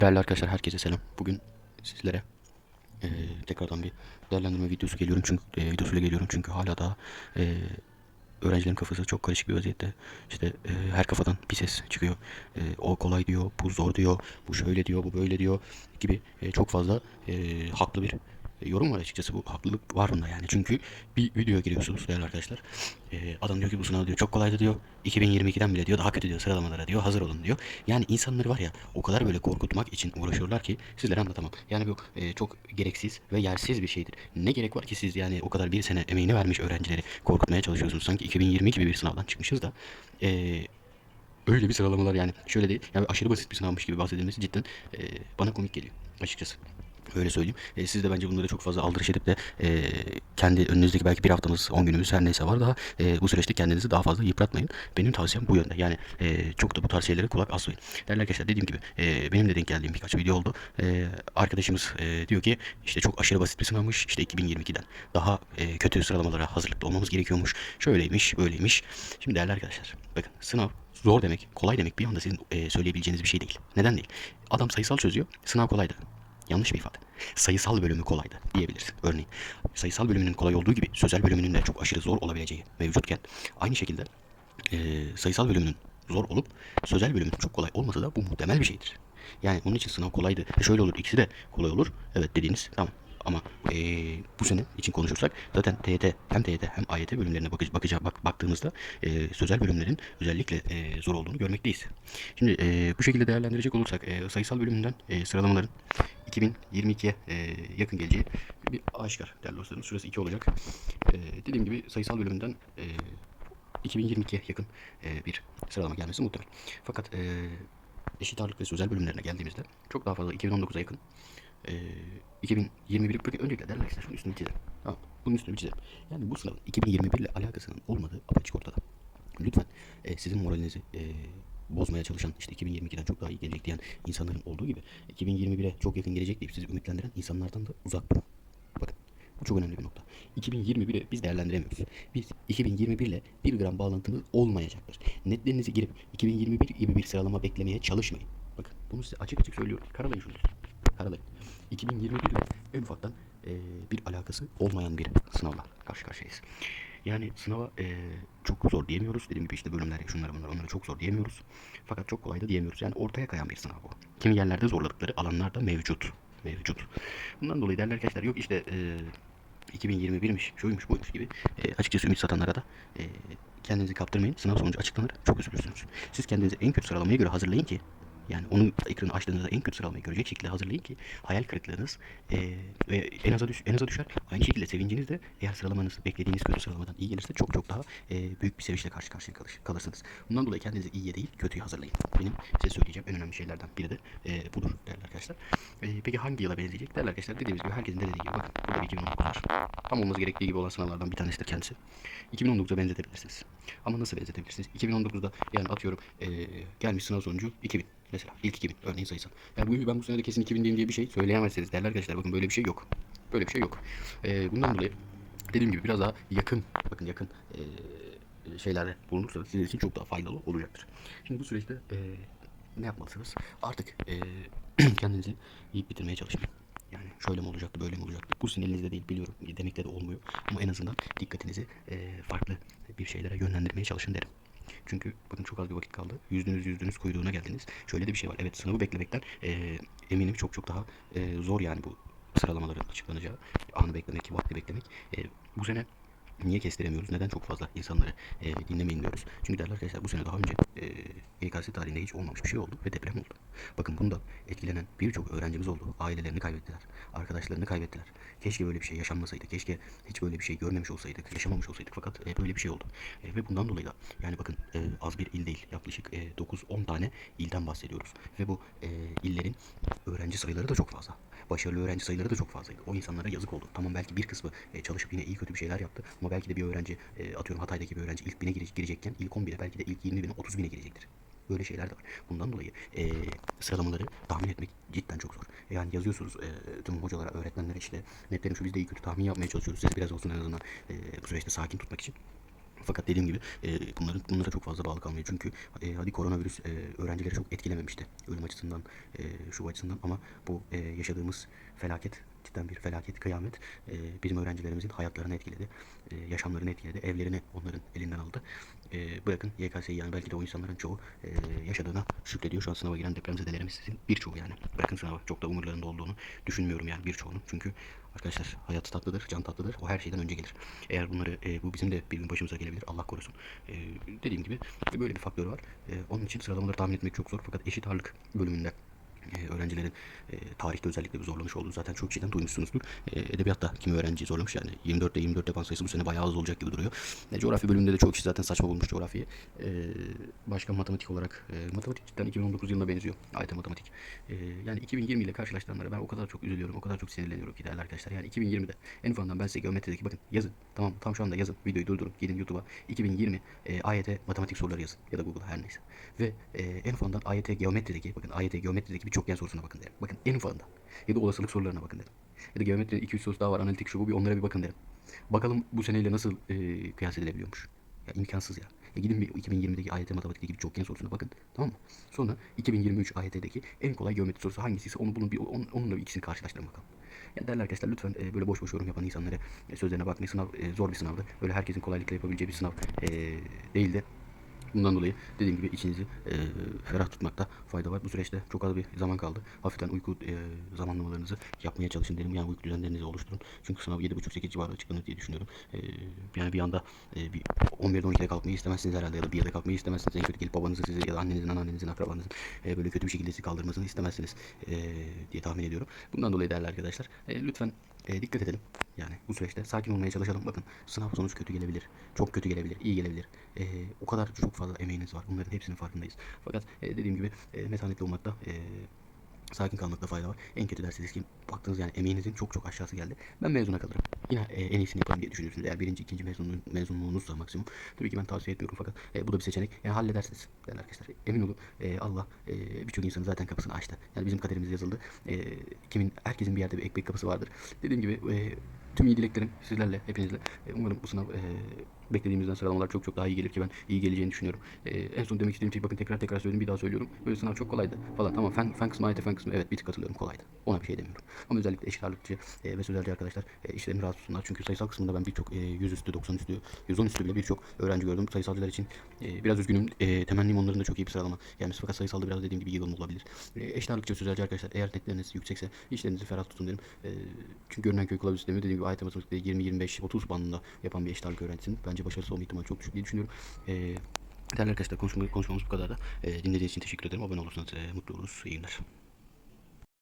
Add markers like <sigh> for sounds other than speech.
Değerli arkadaşlar herkese selam. Bugün sizlere eee, tekrardan bir değerlendirme videosu geliyorum çünkü eee, videosuyla geliyorum çünkü hala daha eee, öğrencilerin kafası çok karışık bir vaziyette. İşte eee, her kafadan bir ses çıkıyor. Eee, o kolay diyor, bu zor diyor, bu şöyle diyor, bu böyle diyor gibi eee, çok fazla eee, haklı bir yorum var açıkçası. Bu haklılık var bunda yani. Çünkü bir videoya giriyorsunuz değerli arkadaşlar. Eee, adam diyor ki bu sınav diyor çok kolaydı diyor. 2022'den bile diyor. Daha kötü diyor. Sıralamalara diyor. Hazır olun diyor. Yani insanları var ya o kadar böyle korkutmak için uğraşıyorlar ki sizlere anlatamam. Yani bu eee, çok gereksiz ve yersiz bir şeydir. Ne gerek var ki siz yani o kadar bir sene emeğini vermiş öğrencileri korkutmaya çalışıyorsunuz? Sanki 2020 gibi bir sınavdan çıkmışız da eee, öyle bir sıralamalar yani. Şöyle değil yani aşırı basit bir sınavmış gibi bahsedilmesi cidden eee, bana komik geliyor açıkçası. Öyle söyleyeyim. E, siz de bence bunları çok fazla aldırış edip de e, kendi önünüzdeki belki bir haftamız, 10 günümüz her neyse var daha e, bu süreçte kendinizi daha fazla yıpratmayın. Benim tavsiyem bu yönde. Yani e, çok da bu tarz şeylere kulak asmayın. Değerli arkadaşlar dediğim gibi e, benim de denk geldiğim birkaç video oldu. E, arkadaşımız e, diyor ki işte çok aşırı basit bir sınavmış. İşte 2022'den daha e, kötü sıralamalara hazırlıklı olmamız gerekiyormuş. Şöyleymiş, böyleymiş. Şimdi değerli arkadaşlar bakın sınav zor demek, kolay demek bir anda sizin e, söyleyebileceğiniz bir şey değil. Neden değil? Adam sayısal çözüyor, sınav kolaydı. Yanlış bir ifade. Sayısal bölümü kolaydı diyebilirsin. Örneğin sayısal bölümünün kolay olduğu gibi sözel bölümünün de çok aşırı zor olabileceği mevcutken aynı şekilde eee, sayısal bölümünün zor olup sözel bölümünün çok kolay olması da bu muhtemel bir şeydir. Yani onun için sınav kolaydı. E şöyle olur ikisi de kolay olur. Evet dediğiniz tamam. Ama eee, bu sene için konuşursak zaten TYT hem TYT hem AYT bölümlerine bakıcı, bakıca, bak, baktığımızda eee, sözel bölümlerin özellikle eee, zor olduğunu görmekteyiz. Şimdi eee, bu şekilde değerlendirecek olursak eee, sayısal bölümünden eee, sıralamaların 2022'ye e, yakın geleceği bir aşikar değerli dostlarım. Süresi 2 olacak. E, dediğim gibi sayısal bölümünden e, 2022'ye yakın e, bir sıralama gelmesi muhtemel. Fakat e, eşit ağırlık ve sözel bölümlerine geldiğimizde çok daha fazla 2019'a yakın e, 2021 Bakın öncelikle değerli arkadaşlar şunun üstünü çizelim. Tamam. Bunun üstünü çizelim. Yani bu sınavın 2021 ile alakasının olmadığı apaçık ortada. Lütfen e, sizin moralinizi e, bozmaya çalışan işte 2022'den çok daha iyi gelecek diyen insanların olduğu gibi 2021'e çok yakın gelecek deyip sizi ümitlendiren insanlardan da uzak durun. Bakın bu çok önemli bir nokta. 2021'i biz değerlendiremiyoruz. Biz 2021 ile bir gram bağlantımız olmayacaktır. Netlerinizi girip 2021 gibi bir sıralama beklemeye çalışmayın. Bakın bunu size açık açık söylüyorum. Karalayın şunu. Karalayın. 2021 ile en ufaktan eee, bir alakası olmayan bir sınavla karşı karşıyayız. Yani sınava eee, çok zor diyemiyoruz. Dediğim gibi işte bölümler, şunlar bunlar onları çok zor diyemiyoruz. Fakat çok kolay da diyemiyoruz. Yani ortaya kayan bir sınav bu. Kimi yerlerde zorladıkları alanlar da mevcut. Mevcut. Bundan dolayı derler arkadaşlar yok işte eee 2021'miş, şuymuş, buymuş gibi eee, açıkçası ümit satanlara da eee, kendinizi kaptırmayın. Sınav sonucu açıklanır. Çok üzülürsünüz. Siz kendinizi en kötü sıralamaya göre hazırlayın ki yani onun ekranı açtığınızda en kötü sıralamayı görecek şekilde hazırlayın ki hayal kırıklığınız eee, ve en aza, düş, en aza düşer. Aynı şekilde sevinciniz de eğer sıralamanız beklediğiniz kötü sıralamadan iyi gelirse çok çok daha eee, büyük bir sevinçle karşı karşıya kalır, kalırsınız. Bundan dolayı kendinizi iyiye değil kötüye hazırlayın. Benim size söyleyeceğim en önemli şeylerden biri de eee, budur değerli arkadaşlar. Eee, peki hangi yıla benzeyecek değerli arkadaşlar? Dediğimiz gibi herkesin de dediği gibi bakın burada bir 2019 var. Tam olması gerektiği gibi olan sınavlardan bir tanesidir kendisi. 2019'a benzetebilirsiniz. Ama nasıl benzetebilirsiniz? 2019'da yani atıyorum eee, gelmiş sınav sonucu 2000 mesela ilk 2000 örneğin sayısal. Yani bu ben bu sene de kesin 2000 diyeyim diye bir şey söyleyemezsiniz değerli arkadaşlar. Bakın böyle bir şey yok. Böyle bir şey yok. Eee, bundan dolayı dediğim gibi biraz daha yakın bakın yakın eee şeylerde bulunursa sizin için çok daha faydalı olacaktır. Şimdi bu süreçte eee, ne yapmalısınız? Artık eee, <clears throat> kendinizi yiyip bitirmeye çalışmayın. Yani şöyle mi olacaktı, böyle mi olacaktı? Bu sizin elinizde değil biliyorum. Demekte de olmuyor. Ama en azından dikkatinizi eee, farklı bir şeylere yönlendirmeye çalışın derim. Çünkü bakın çok az bir vakit kaldı. Yüzdünüz yüzdünüz kuyruğuna geldiniz. Şöyle de bir şey var. Evet sınavı beklemekten eee, eminim çok çok daha eee, zor yani bu sıralamaların açıklanacağı anı beklemek, vakti beklemek. Eee, bu sene niye kestiremiyoruz? Neden çok fazla insanları eee dinlemeyin diyoruz? Çünkü değerli arkadaşlar bu sene daha önce eee YKS tarihinde hiç olmamış bir şey oldu ve deprem oldu. Bakın bundan etkilenen birçok öğrencimiz oldu. Ailelerini kaybettiler. Arkadaşlarını kaybettiler. Keşke böyle bir şey yaşanmasaydı. Keşke hiç böyle bir şey görmemiş olsaydık. Yaşamamış olsaydık. Fakat e, böyle bir şey oldu. E, ve bundan dolayı da yani bakın e, az bir il değil. Yaklaşık e, 9-10 tane ilden bahsediyoruz. Ve bu e, illerin öğrenci sayıları da çok fazla. Başarılı öğrenci sayıları da çok fazlaydı. O insanlara yazık oldu. Tamam belki bir kısmı e, çalışıp yine iyi kötü bir şeyler yaptı. Ama belki de bir öğrenci e, atıyorum Hatay'daki bir öğrenci ilk bine gire- girecekken ilk 11'e belki de ilk 20 bine 30 bine girecektir. Böyle şeyler de var. Bundan dolayı e, sıralamaları tahmin etmek cidden çok zor. Yani yazıyorsunuz e, tüm hocalara, öğretmenlere işte netlerim şu biz de iyi kötü tahmin yapmaya çalışıyoruz. Sizi biraz olsun en azından e, bu süreçte sakin tutmak için. Fakat dediğim gibi e, bunların bunlara çok fazla bağlı kalmıyor. Çünkü e, hadi koronavirüs e, öğrencileri çok etkilememişti. Ölüm açısından, e, şu açısından ama bu e, yaşadığımız felaket cidden bir felaket, kıyamet e, bizim öğrencilerimizin hayatlarını etkiledi. E, yaşamlarını etkiledi. Evlerini onların elinden aldı. E, bırakın YKS'yi yani belki de o insanların çoğu e, yaşadığına şükrediyor. Şu an sınava giren depremzedelerimizin birçoğu yani. Bırakın sınavı çok da umurlarında olduğunu düşünmüyorum yani birçoğunun. Çünkü arkadaşlar hayat tatlıdır, can tatlıdır. O her şeyden önce gelir. Eğer bunları e, bu bizim de bir gün başımıza gelebilir. Allah korusun. E, dediğim gibi e, böyle bir faktör var. E, onun için sıralamaları tahmin etmek çok zor. Fakat eşit ağırlık bölümünde e, öğrencilerin e, tarihte özellikle bir zorlamış olduğunu zaten çok kişiden duymuşsunuzdur. E, edebiyatta kimi öğrenci zorlamış yani 24'te 24 yapan sayısı bu sene bayağı az olacak gibi duruyor. E, coğrafya bölümünde de çok kişi zaten saçma bulmuş coğrafyayı. E, başka matematik olarak e, matematik cidden 2019 yılına benziyor. AYT matematik. E, yani 2020 ile karşılaştıranlara ben o kadar çok üzülüyorum, o kadar çok sinirleniyorum ki değerli arkadaşlar. Yani 2020'de en fazla ben size geometrideki bakın yazın. Tamam tam şu anda yazın. Videoyu durdurun. Gidin YouTube'a 2020 e, AYT matematik soruları yazın. Ya da Google'a her neyse. Ve e, en fazla AYT geometrideki bakın AYT geometrideki bir çokgen sorusuna bakın derim. Bakın en fazla. Ya da olasılık sorularına bakın derim. Ya da geometride 2-3 sorusu daha var. Analitik şu bu bir onlara bir bakın derim. Bakalım bu seneyle nasıl e, kıyas edilebiliyormuş. Ya imkansız ya. Ya gidin bir 2020'deki AYT matematikteki bir çokgen sorusuna bakın. Tamam mı? Sonra 2023 AYT'deki en kolay geometri sorusu hangisiyse onu bunun bir on, onunla bir ikisini karşılaştırın bakalım. Ya değerli arkadaşlar lütfen e, böyle boş boş yorum yapan insanlara e, sözlerine bakmayın. Sınav e, zor bir sınavdı. Böyle herkesin kolaylıkla yapabileceği bir sınav e, değildi. Bundan dolayı dediğim gibi içinizi e, ferah tutmakta fayda var. Bu süreçte çok az bir zaman kaldı. Hafiften uyku e, zamanlamalarınızı yapmaya çalışın derim. Yani uyku düzenlerinizi oluşturun. Çünkü sınav 7.30-8 civarı açıklanır diye düşünüyorum. E, yani bir anda e, bir 11'de 12'de kalkmayı istemezsiniz herhalde ya da bir yerde kalkmayı istemezsiniz. En kötü gelip babanızı sizi ya da annenizin, anneannenizin, akrabanızın e, böyle kötü bir şekilde sizi kaldırmasını istemezsiniz e, diye tahmin ediyorum. Bundan dolayı değerli arkadaşlar e, lütfen e, dikkat edelim. Yani bu süreçte sakin olmaya çalışalım. Bakın sınav sonuç kötü gelebilir. Çok kötü gelebilir. iyi gelebilir. E, o kadar çok fazla emeğiniz var. Bunların hepsinin farkındayız. Fakat e, dediğim gibi e, metanetli olmakta e, sakin kalmakta fayda var. En kötü dersiniz ki baktığınız yani emeğinizin çok çok aşağısı geldi. Ben mezuna kalırım. Yine e, en iyisini yaparım diye düşünüyorsunuz. Eğer birinci, ikinci mezun, mezunluğunuzsa maksimum. Tabii ki ben tavsiye etmiyorum fakat e, bu da bir seçenek. Yani halledersiniz değerli arkadaşlar. Emin olun e, Allah e, birçok insanın zaten kapısını açtı. Yani bizim kaderimiz yazıldı. E, kimin herkesin bir yerde bir ekmek kapısı vardır. Dediğim gibi e, tüm iyi dileklerim sizlerle, hepinizle. E, umarım bu sınav e, beklediğimizden sıralamalar çok çok daha iyi gelir ki ben iyi geleceğini düşünüyorum. E, en son demek istediğim şey bakın tekrar tekrar söyledim bir daha söylüyorum. Böyle sınav çok kolaydı falan. Tamam fen, fen kısmı, AYT fen kısmı evet bir tık katılıyorum kolaydı. Ona bir şey demiyorum. Ama özellikle eşit ağırlıkçı e, ve sözelci arkadaşlar e, işlerini rahat tutsunlar. Çünkü sayısal kısmında ben birçok e, 100 üstü, 90 üstü, 110 üstü bile birçok öğrenci gördüm. Sayısalcılar için e, biraz üzgünüm. E, temennim onların da çok iyi bir sıralama. Yani fakat sayısalda biraz dediğim gibi yığılma olabilir. E, eşit ağırlıkçı sözelci arkadaşlar eğer netleriniz yüksekse işlerinizi ferah tutun derim. E, çünkü görünen köy kılavuz sistemi dediğim gibi AYT matematikte 20, 25, 30 bandında yapan bir eşit ağırlık öğrencisinin bence başarısı olma ihtimali çok düşük diye düşünüyorum. E, değerli arkadaşlar konuşmamız, bu kadar da. E, dinlediğiniz için teşekkür ederim. Abone olursanız e, mutlu oluruz. İyi günler.